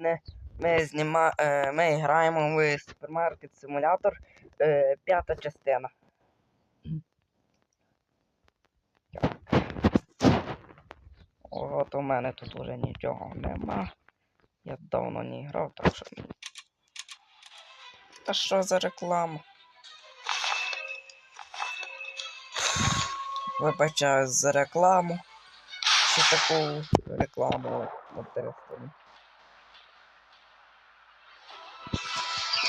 Сьогодні ми зніма... е, ми граємо в супермаркет симулятор е, п'ята частина. От у мене тут уже нічого нема. Я давно не грав, так що. Та що за рекламу? Вибачаюсь за рекламу. Ще таку рекламу на телефоні.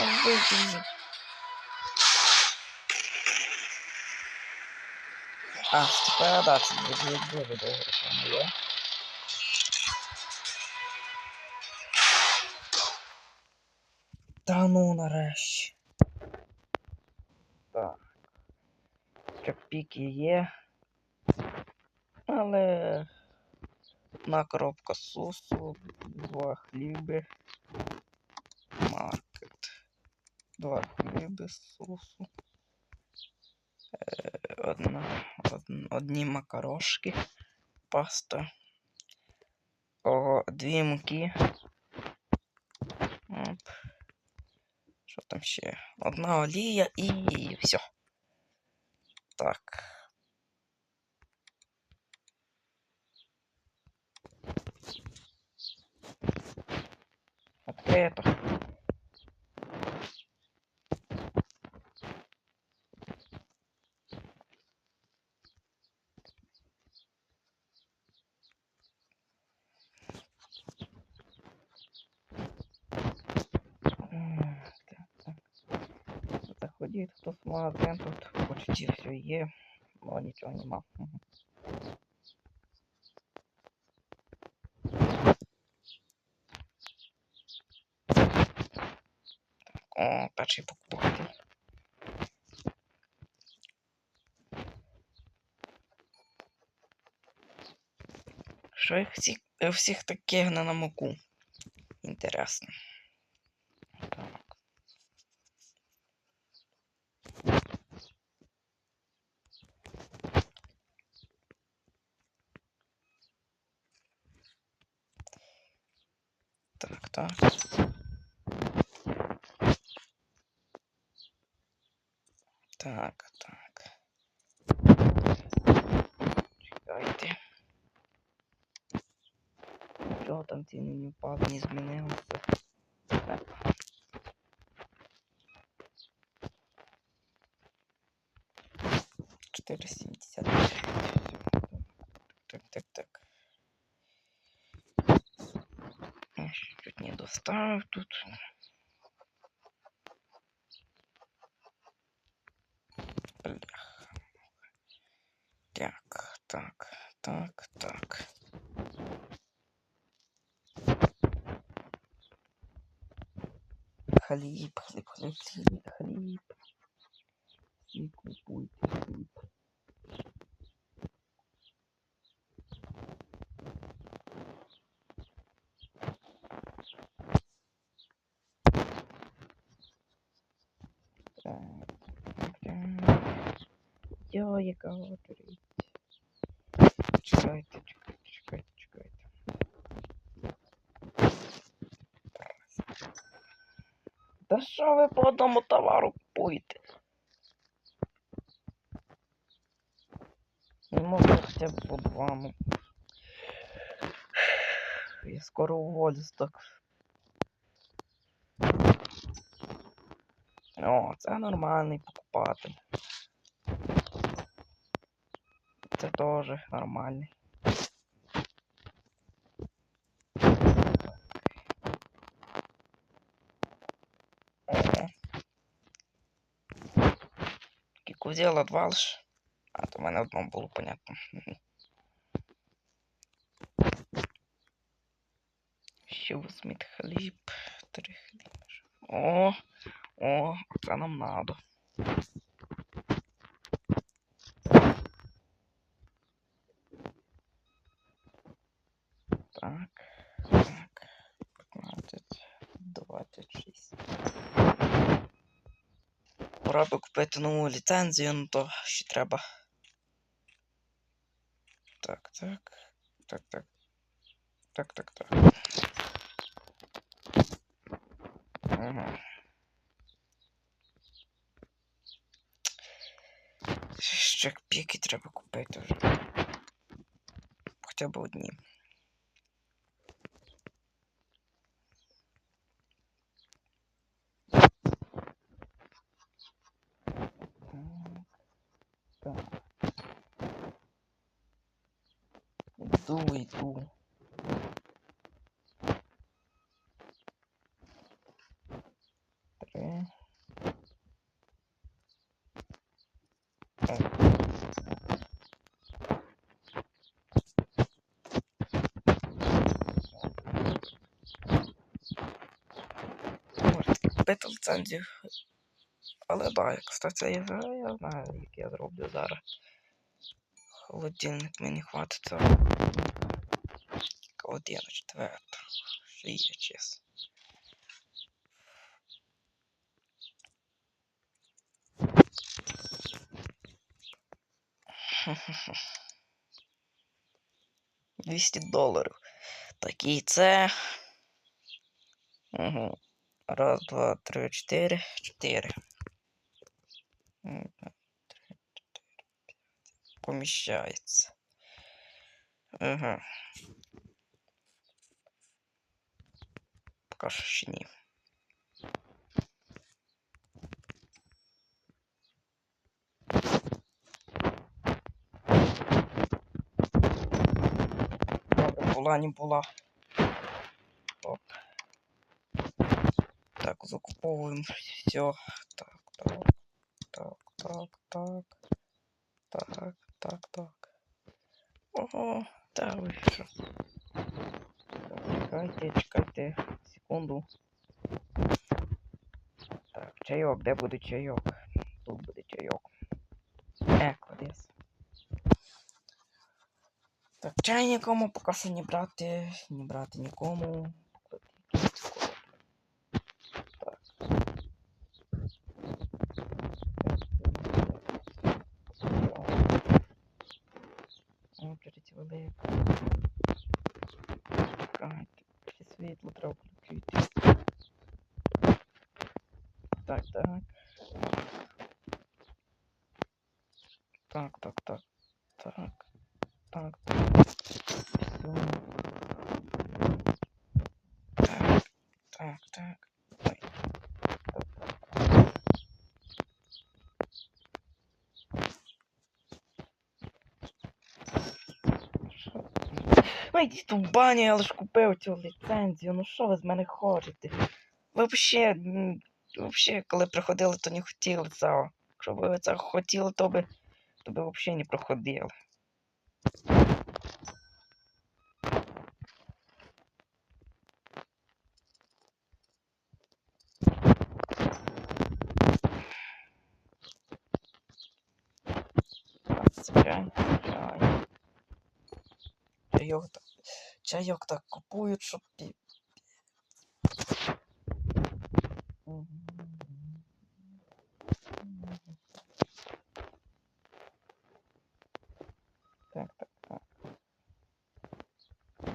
Та виключи. А, тепер да, це буде дуже довго реклама є. Та ну нарешті. Так. Копійки є. Але одна коробка сосу, два хліби. Маркет. Два хліби сосу. Е, Одна, од- одні макарошки. Паста. О, дві муки. Оп. Що там ще? Одна олія і все. Так. Открито. В магазин, тут почти все є, але нічого нема. О, перший покупатель. Що їх всіх, е, всіх таке на муку? Інтересно. Так, так. Так. Чекайте. Чого там ціни не впали, не змінилося? Доставив тут. Так, так, так, так. Хліб, хліб, хліб, хліб, хліб. І купуйте. Яка очередь. Чекайте, чекайте, чекайте, чекайте. Та що ви по одному товару купуєте? Не можна хоча б по два, ну. Я скоро уволюсь так. О, це нормальний покупатель. Це теж нормальний. О. Кіку взяла два лиш. А, то в мене одно було понятно. Мгм. Ще візьміть хліб. Три хліба. О, о, це нам надо. Пора би купити нову ліцензію, ну то ще треба. Так, так. Так, так. Так, так, так. Ага. Ще піки треба купити вже. Хоча б одні. Е. Пити ліцензію. Але так, як це я знаю, я знаю, як я зроблю зараз. Холодильник мені хватить. Холодильник четвертий. Шість. 200 доларів. Такий це. Угу. Раз, два, три, чотири. Чотири. Поміщається. Угу. Поки що ще ні. Була, не була. Оп. Так, закуповуємо все. Так, так, так, так, так. Так, так, так. Ого, та ви Чекайте, чекайте. Секунду. Так, чайок, де буде чайок? Тут Так, чай нікому поки що не брати, не брати нікому. Так. О, прийти велика. Чекайте, так, так. Так. Так, так. Все. Так, так, так. Ой. Так, так. Що Ви йдіть я лиш купив цю ліцензію. Ну що ви з мене хочете? Ви взагалі, взагалі, коли приходили, то не хотіли цього. Якщо ви це хотіли, то би, то би взагалі не проходили. Чайок так купують, щоб пі. Мгм. Так, так, так.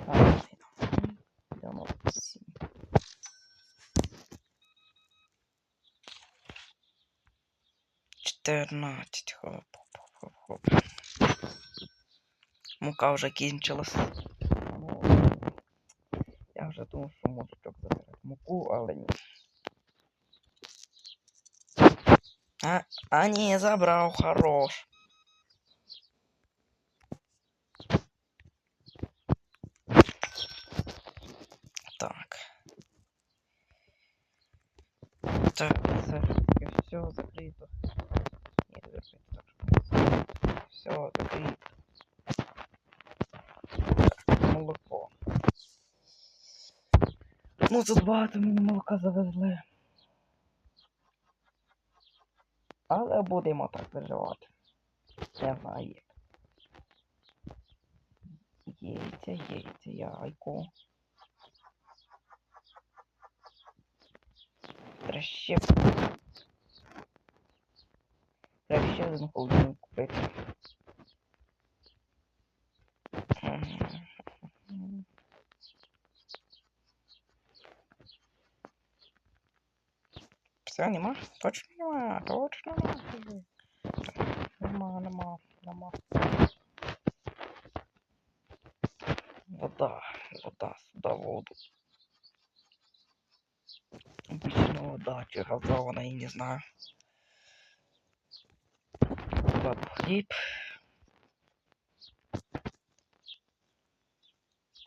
Гарно. Йдемо всі. Чотирнадцять. Хоп, хоп, хоп, хоп. Мука вже кінчилась. Ну, я вже думав, що мужичок забере муку, але ні. А, а ні, забрав, хорош. Так. Так, це все закрито. Ні, не закрито, так. Все Ну, тут багато мені молока завезли. Але будемо так виживати. Я знаю. Яйця, яйця, яйко. Треба ще... Треба ще один холодильник купити. Все, нема? Точно нема, точно нема. Нема, нема, нема. Вода, вода, сюда воду. Обычная вода, чи газована, я не знаю. Сюда хліб.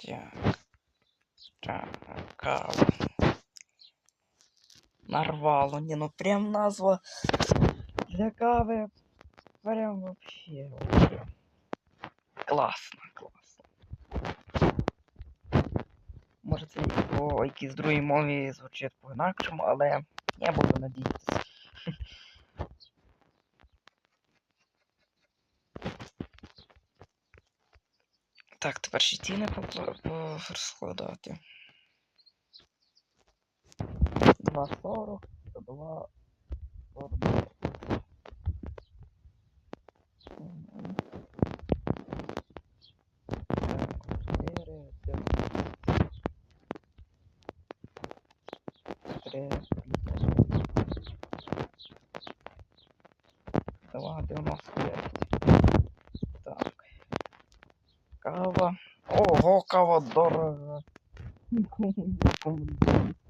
Так. Так, кава. Нарвало, не, ну прям назва для кави. Прям вообще, вообще. Класно, класно. Може це по якійсь другій мові звучить по-інакшому, але я буду надіятися. Так, тепер ще ціни попла- по- розкладати. 2,40, 2, 49. Мгм. Так, чотири, дев'ять. Три, п'ять. Два, дев'ять. Так. Кава. Ого, кава дорога.